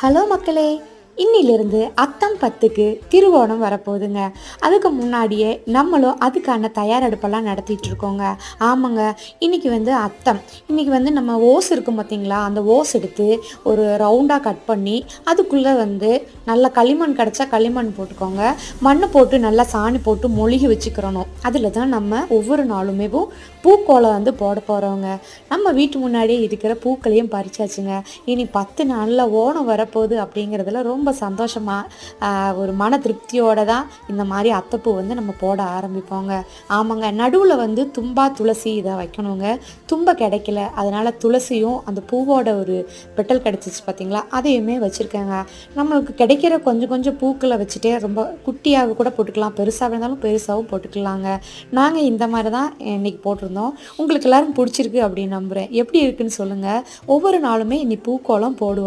Hello மக்களே இன்னிலிருந்து அத்தம் பத்துக்கு திருவோணம் வரப்போகுதுங்க. அதுக்கு முன்னாடியே நம்மளும் அதுக்கான தயாரெடுப்பெல்லாம் நடத்திட்டு இருக்கோங்க ஆமாங்க இன்னைக்கு வந்து அத்தம். இன்னைக்கு வந்து நம்ம ஓஸ் இருக்கும் பார்த்தீங்களா அந்த ஓஸ் எடுத்து ஒரு ரவுண்டாக கட் பண்ணி அதுக்குள்ளே வந்து நல்ல களிமண் கிடச்சா களிமண் போட்டுக்கோங்க. மண் போட்டு நல்லா சாணி போட்டு மொழுகி வச்சுக்கிறணும். அதில் தான் நம்ம ஒவ்வொரு நாளுமே பூக்கோளம் வந்து போட போகிறோங்க நம்ம வீட்டு முன்னாடியே இருக்கிற பூக்களையும் பறிச்சாச்சுங்க. இனி பத்து நாளில் ஓணம் வரப்போகுது அப்படிங்கிறதுல ரொம்ப சந்தோஷமாக ஒரு மன திருப்தியோடு தான் இந்த மாதிரி அத்தைப்பூ வந்து நம்ம போட ஆரம்பிப்போங்க. ஆமாங்க நடுவில் வந்து தும்பா துளசி இதை வைக்கணுங்க. தும்ப கிடைக்கல அதனால் துளசியும் அந்த பூவோட ஒரு பெட்டல் கிடச்சிச்சு பார்த்தீங்களா அதையுமே வச்சுருக்கேங்க. நம்மளுக்கு கிடைக்கிற கொஞ்சம் கொஞ்சம் பூக்களை வச்சுட்டே ரொம்ப குட்டியாக கூட போட்டுக்கலாம் பெருசாக இருந்தாலும் பெருசாகவும் போட்டுக்கலாங்க. நாங்கள் இந்த மாதிரி தான் இன்றைக்கி போட்டிருந்தோம். உங்களுக்கு எல்லாரும் பிடிச்சிருக்கு அப்படின்னு நம்புகிறேன் எப்படி இருக்குன்னு சொல்லுங்கள் ஒவ்வொரு நாளுமே இன்னி பூக்கோளம் போடுவோம்.